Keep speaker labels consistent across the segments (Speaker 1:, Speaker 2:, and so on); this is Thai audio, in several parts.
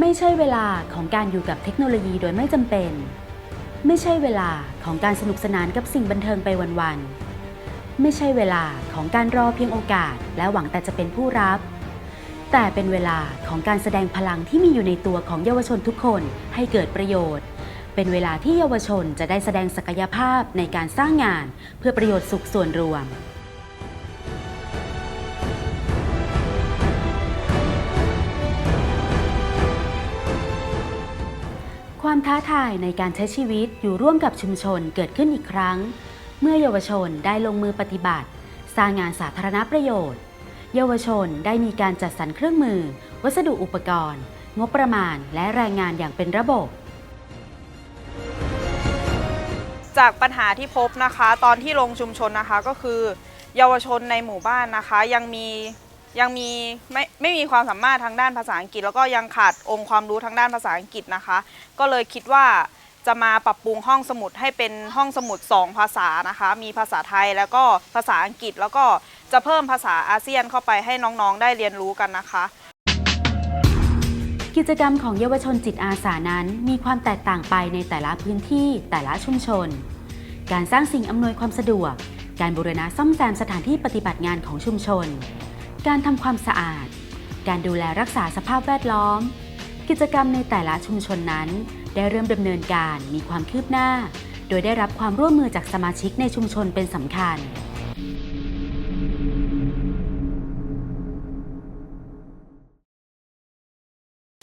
Speaker 1: ไม่ใช่เวลาของการอยู่กับเทคโนโลยีโดยไม่จำเป็น ไม่ใช่เวลาของการสนุกสนานกับสิ่งบันเทิงไปวันๆ ไม่ใช่เวลาของการรอเพียงโอกาส และหวังแต่จะเป็นผู้รับ แต่เป็นเวลาของการแสดงพลังที่มีอยู่ในตัวของเยาวชนทุกคนให้เกิดประโยชน์ เป็นเวลาที่เยาวชนจะได้แสดงศักยภาพในการสร้างงาน เพื่อประโยชน์สุขส่วนรวม ความท้าทายในการใช้ชีวิตอยู่ร่วมกับชุมชนเกิดขึ้นอีกครั้ง เมื่อเยาวชนได้ลงมือปฏิบัติ สร้างงานสาธารณประโยชน์ เยาวชนได้มีการจัดสรรเครื่องมือ วัสดุอุปกรณ์ งบประมาณและแรงงานอย่างเป็นระบบ
Speaker 2: จากปัญหาที่พบนะคะ ตอนที่ลงชุมชนนะคะก็คือ เยาวชนในหมู่บ้านนะคะ ยังมี ยังมีไม่ไม่มีความสามารถทางด้านภาษาอังกฤษ แล้วก็ยังขาดองค์ความรู้ทางด้านภาษาอังกฤษนะคะ ก็เลยคิดว่าจะมาปรับปรุงห้องสมุดให้เป็นห้องสมุด 2 ภาษานะคะ มีภาษาไทยแล้วก็ภาษาอังกฤษแล้วก็จะเพิ่มภาษาอาเซียนเข้าไปให้น้องๆ ได้เรียนรู้กันนะคะ
Speaker 1: กิจกรรมของเยาวชนจิตอาสานั้น มีความแตกต่างไปในแต่ละพื้นที่แต่ละชุมชน การสร้างสิ่งอำนวยความสะดวก การบูรณะซ่อมแซมสถานที่ปฏิบัติงานของชุมชน การทำความสะอาด การดูแลรักษาสภาพแวดล้อม กิจกรรมในแต่ละชุมชนนั้น ได้เริ่มดำเนินการมีความคืบหน้า โดยได้รับความร่วมมือจากสมาชิกในชุมชนเป็นสำคัญ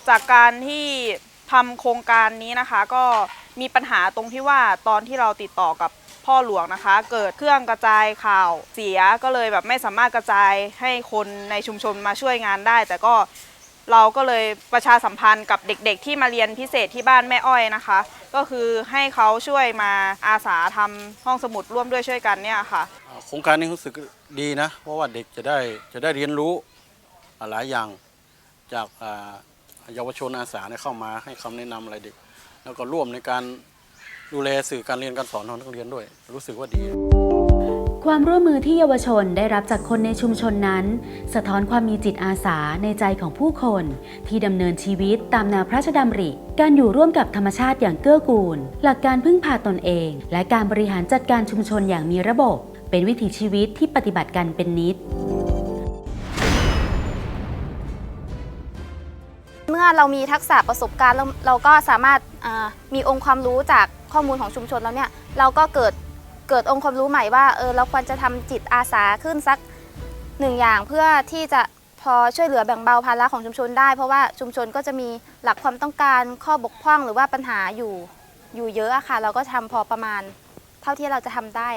Speaker 2: จากการที่ทำโครงการนี้นะคะ ก็มีปัญหาตรงที่ว่าตอนที่เราติดต่อกับ พ่อหลวงนะคะ เกิดเครื่องกระจายข่าวเสียก็เลยแบบไม่สามารถกระจายให้คนในชุมชนมาช่วยงานได้ แต่ก็เราก็เลยประชาสัมพันธ์กับเด็กๆ ที่มาเรียนพิเศษที่บ้านแม่อ้อยนะคะ ก็คือให้เขาช่วยมาอาสาทำห้องสมุดร่วมด้วยช่วยกันเนี่ยค่ะ
Speaker 3: โครงการนี้รู้สึกดีนะ เพราะว่าเด็กจะได้จะได้เรียนรู้หลายอย่างจากเยาวชนอาสาเนี่ยเข้ามาให้คำแนะนำอะไรเด็ก แล้วก็ร่วมในการ ดูแลสื่อการเรียนการสอนของนักเรียนด้วย รู้สึกว่าดี
Speaker 1: ความร่วมมือที่เยาวชนได้รับจากคนในชุมชนนั้น สะท้อนความมีจิตอาสาในใจของผู้คน ที่ดำเนินชีวิตตามแนวพระราชดำริ การอยู่ร่วมกับธรรมชาติอย่างเกื้อกูล หลักการพึ่งพาตนเอง และการบริหารจัดการชุมชนอย่างมีระบบ เป็นวิถีชีวิตที่ปฏิบัติกันเป็นนิด
Speaker 4: เมื่อเรามีทักษะประสบการณ์เราเราก็สามารถมีองค์ความรู้จากข้อมูลของชุมชนแล้วเนี่ยเราก็เกิดเกิดองค์ความรู้ใหม่ว่าเออเราควรจะทำจิตอาสาขึ้นสักหนึ่งอย่างเพื่อที่จะพอช่วยเหลือแบ่งเบาภาระของชุมชนได้ เพราะว่าชุมชนก็จะมีหลักความต้องการข้อบกพร่องหรือว่าปัญหาอยู่อยู่เยอะอะค่ะ เราก็ทำพอประมาณเท่าที่เราจะทำได้